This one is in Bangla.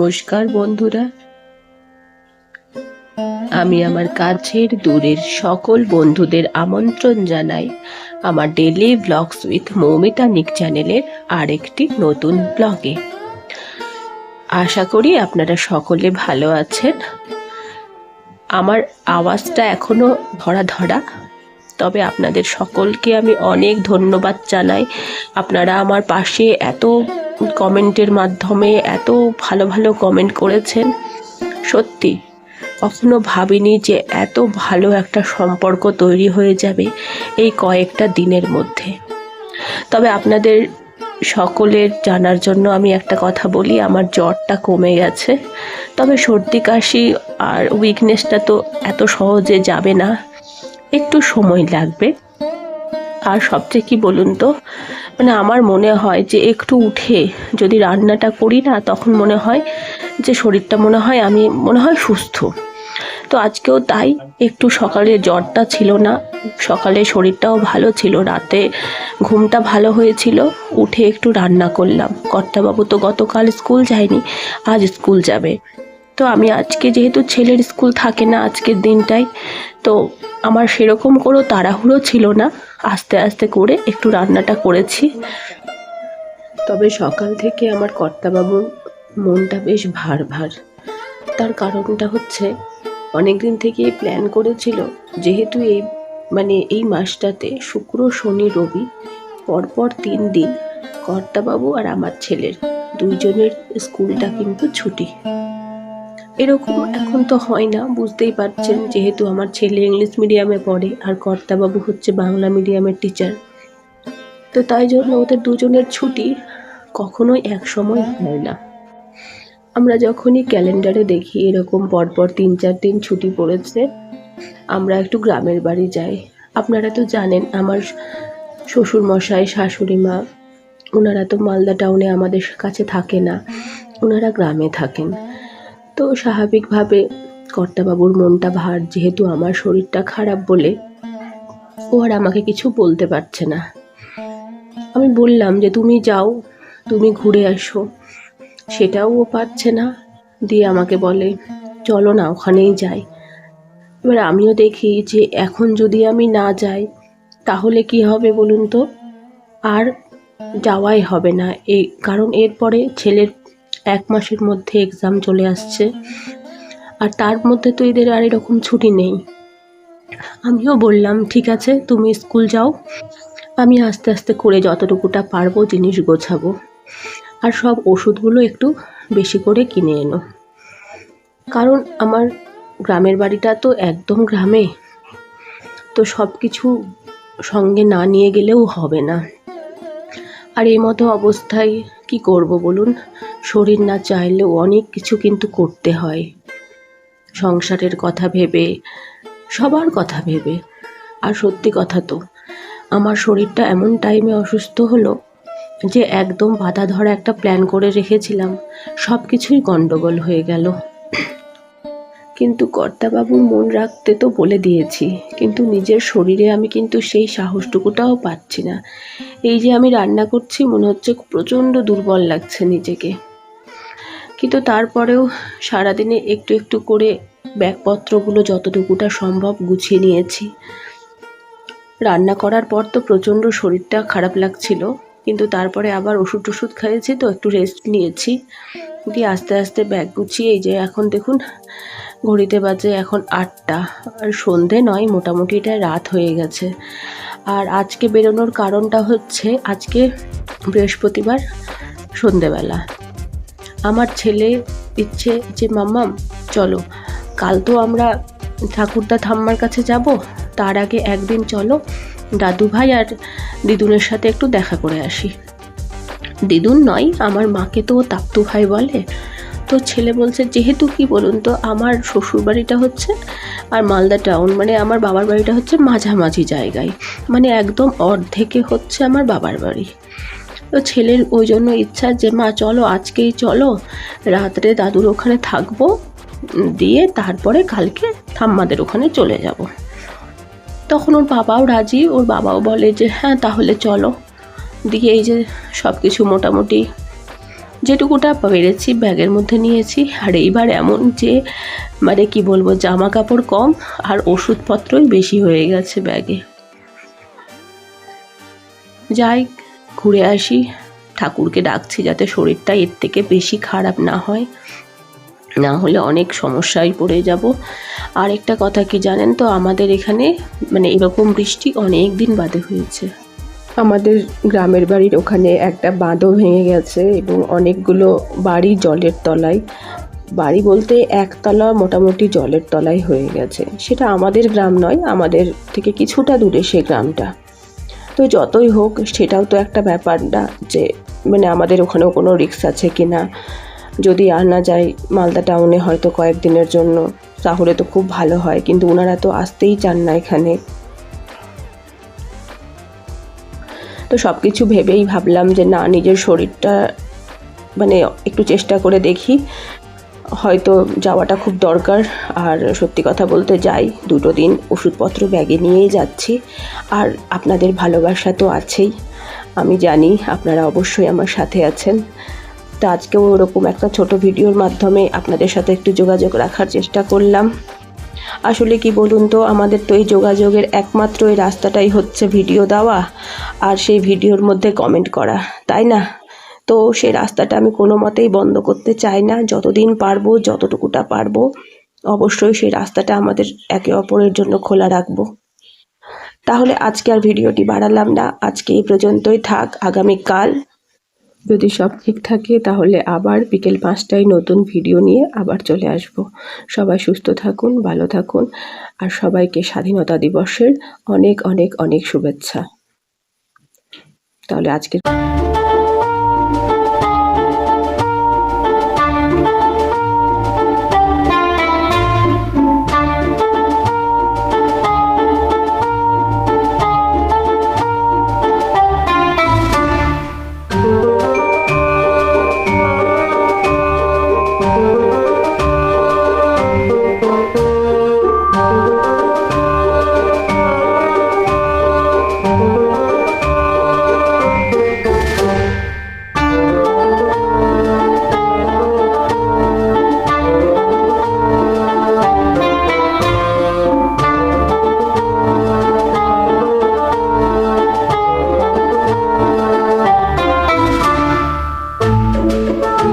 নমস্কার বন্ধুরা। আমি আমার কাছের দূরের সকল বন্ধুদের আমন্ত্রণ জানাই আমার ডেলি ব্লগস উইথ মৌমিতা নিক চ্যানেলের আরেকটি নতুন ব্লগে আশা করি আপনারা সকলে ভালো আছেন। আমার আওয়াজটা এখনও ধরা ধরা তবে আপনাদের সকলকে আমি অনেক ধন্যবাদ জানাই। আপনারা আমার পাশে এত কমেন্টের মাধ্যমে এত ভালো ভালো কমেন্ট করেছেন। সত্যি, কখনো ভাবিনি যে এত ভালো একটা সম্পর্ক তৈরি হয়ে যাবে এই কয়েকটা দিনের মধ্যে। তবে আপনাদের সকলের জানার জন্য আমি একটা কথা বলি, আমার জ্বরটা কমে গেছে। তবে সর্দি, কাশি আর উইকনেসটা তো এত সহজে যাবে না। একটু সময় লাগবে। আর সবচেয়ে কি বলুন তো মানে আমার মনে হয় যে একটু উঠে যদি রান্নাটা করি না, তখন মনে হয় যে শরীরটা মনে হয় আমি, মনে হয় সুস্থ। তো আজকেও তাই, একটু সকালে জ্বরটা ছিল না, সকালে শরীরটাও ভালো ছিল, রাতে ঘুমটা ভালো হয়েছিল, উঠে একটু রান্না করলাম। কর্তাবাবু তো গতকাল স্কুল যায়নি, আজ স্কুল যাবে। তো আমি আজকে যেহেতু ছেলের স্কুল থাকে না আজকের দিনটাই, তো আমার সেরকম কোনো তাড়াহুড়ো ছিল না। আস্তে আস্তে করে একটু রান্নাটা করেছি। তবে সকাল থেকে আমার কর্তাবাবুর মনটা বেশ ভার ভার। তার কারণটা হচ্ছে অনেক দিন থেকেই প্ল্যান করেছিল যেহেতু এই মানে এই মাসটাতে শুক্র, শনি, রবি পরপর তিন দিন কর্তাবাবু আর আমার ছেলের দুইজনের স্কুলটা কিন্তু ছুটি। এরকম এখন তো হয় না, বুঝতেই পারছেন, যেহেতু আমার ছেলে ইংলিশ মিডিয়ামে পড়ে আর কর্তাবাবু হচ্ছে বাংলা মিডিয়ামের টিচার তো তাই জন্য ওদের দুজনের ছুটি কখনোই এক সময় হয় না। আমরা যখনই ক্যালেন্ডারে দেখি এরকম পরপর তিন চার দিন ছুটি পড়েছে, আমরা একটু গ্রামের বাড়ি যাই। আপনারা তো জানেন, আমার শ্বশুর মশাই শাশুড়ি মা, ওনারা তো মালদা টাউনে আমাদের কাছে থাকে না, ওনারা গ্রামে থাকেন। তো স্বাভাবিকভাবে কর্তাবাবুর মনটা ভার, যেহেতু আমার শরীরটা খারাপ বলে ও আর আমাকে কিছু বলতে পারছে না। আমি বললাম যে, তুমি যাও, তুমি ঘুরে আসো সেটাও ও পারছে না, দিয়ে আমাকে বলে, চলো না, ওখানেই যাই। এবার আমিও দেখি যে, এখন যদি আমি না যাই, তাহলে কি হবে বলুন তো? আর যাওয়াই হবে না এই কারণ এরপরে ছেলের এক মাসের মধ্যে এক্সাম চলে আসছে। আর তার মধ্যে তো এদের আর এরকম ছুটি নেই। আমিও বললাম, ঠিক আছে, তুমি স্কুল যাও। আমি আস্তে আস্তে করে যতটুকুটা পারব জিনিস গোছাবো। আর সব ওষুধগুলো একটু বেশি করে কিনে এনো। কারণ আমার গ্রামের বাড়িটা তো একদম গ্রামে। তো সব কিছু সঙ্গে না নিয়ে গেলেও হবে না। আর এই মতো অবস্থায় কি করব বলুন? শরীর না চাইলেও অনেক কিছু কিন্তু করতে হয়। সংসারের কথা ভেবে, সবার কথা ভেবে। আর সত্যি কথা তো, আমার শরীরটা এমন টাইমে অসুস্থ হলো যে একদম বাধা ধরা একটা প্ল্যান করে রেখেছিলাম। সব কিছুই গণ্ডগোল হয়ে গেল। কিন্তু কর্তাবাবুর মন রাখতে তো বলে দিয়েছি, কিন্তু নিজের শরীরে আমি কিন্তু সেই সাহসটুকুটাও পাচ্ছি না। এই যে আমি রান্না করছি, মনে হচ্ছে প্রচণ্ড দুর্বল লাগছে নিজেকে। কিন্তু তারপরেও সারাদিনে একটু একটু করে ব্যাগপত্রগুলো যতটুকুটা সম্ভব গুছিয়ে নিয়েছি। রান্না করার পর তো প্রচণ্ড শরীরটা খারাপ লাগছিল, কিন্তু তারপরে আবার ওষুধ টষুধ খাইয়েছি তো, একটু রেস্ট নিয়েছি। দিয়ে আস্তে আস্তে ব্যাগ গুছিয়ে এই যে এখন দেখুন ঘড়িতে বাজে এখন আটটা। আর সন্ধে নয়, মোটামুটি এটা রাত হয়ে গেছে। আর আজকে বেরোনোর কারণটা হচ্ছে আজকে বৃহস্পতিবার সন্ধেবেলা। আমার ছেলে, ইচ্ছে যে মাম্মাম, চলো, কাল তো আমরা ঠাকুরদা ঠাম্মার কাছে যাব, তার আগে একদিন চলো, দাদু ভাই আর দিদুনের সাথে একটু দেখা করে আসি। দিদুন নয়, আমার মাকে তো তাপ্তু ভাই বলে তো ছেলে বলছে, যেহেতু কি বলুন তো, আমার শ্বশুর বাড়িটা হচ্ছে আর মালদা টাউন মানে আমার বাবার বাড়িটা হচ্ছে মাঝামাঝি জায়গায়। মানে একদম অর্ধেকে হচ্ছে আমার বাবার বাড়ি। তো ছেলের ওই জন্য ইচ্ছা যে, মা, চলো, আজকেই চলো, রাত্রে দাদুর ওখানে থাকব দিয়ে তারপরে কালকে ঠাম্মাদের ওখানে চলে যাব। তখন ওর বাবাও রাজি, ওর বাবাও বলে যে হ্যাঁ তাহলে চলো। দিয়ে এই যে সব কিছু মোটামুটি যেটুকুটা পেরেছি, ব্যাগের মধ্যে নিয়েছি। আর এইবার এমন যে মানে কি বলব জামা কাপড় কম আর ওষুধপত্রই বেশি হয়ে গেছে ব্যাগে। যাই, ঘুরে আসি। ঠাকুরকে ডাকছি যাতে শরীরটা এর থেকে বেশি খারাপ না হয়। না হলে অনেক সমস্যায় পড়ে যাব। আর একটা কথা কি জানেন তো, আমাদের এখানে মানে এরকম বৃষ্টি অনেক দিন বাদে হয়েছে। আমাদের গ্রামের বাড়ির ওখানে একটা বাঁধও ভেঙে গেছে এবং অনেকগুলো বাড়ি জলের তলায়। বাড়ি বলতে একতলা মোটামুটি জলের তলায় হয়ে গেছে। সেটা আমাদের গ্রাম নয়, আমাদের থেকে কিছুটা দূরে সে গ্রামটা। তো যতই হোক, সেটাও তো একটা ব্যাপার না যে মানে আমাদের ওখানেও কোনো রিক্স আছে কি না যদি আর না যাই মালদা টাউনে হয়তো কয়েকদিনের জন্য, তাহলে তো খুব ভালো হয়। কিন্তু ওনারা তো আসতেই চান না এখানে। তো সব কিছু ভেবেই ভাবলাম যে না, নিজের শরীরটা মানে একটু চেষ্টা করে দেখি। হয়তো যাওয়াটা খুব দরকার। আর সত্যি কথা বলতে যাই, দুটো দিন ওষুধপত্র ব্যাগে নিয়েই যাচ্ছি। আর আপনাদের ভালোবাসা তো আছেই। আমি জানি আপনারা অবশ্যই আমার সাথে আছেন। তো আজকেও ওরকম একটা ছোট ভিডিওর মাধ্যমে আপনাদের সাথে একটু যোগাযোগ রাখার চেষ্টা করলাম। আসলে কি বলুন তো, আমাদের তো এই যোগাযোগের একমাত্র এই রাস্তাটাই হচ্ছে ভিডিও দেওয়া আর সেই ভিডিওর মধ্যে কমেন্ট করা, তাই না? তো সেই রাস্তাটা আমি কোনো মতেই বন্ধ করতে চাই না, যতদিন পারব যতটুকুটা পারব অবশ্যই সেই রাস্তাটা আমাদের একে অপরের জন্য খোলা রাখব। তাহলে আজকে আর ভিডিওটি বাড়ালাম না, আজকে এই পর্যন্তই থাক, আগামীকাল যদি সব ঠিক থাকে, তাহলে আবার বিকেল পাঁচটায় নতুন ভিডিও নিয়ে আবার চলে আসব। সবাই সুস্থ থাকুন, ভালো থাকুন, আর সবাইকে স্বাধীনতা দিবসের অনেক অনেক অনেক শুভেচ্ছা। তাহলে আজকের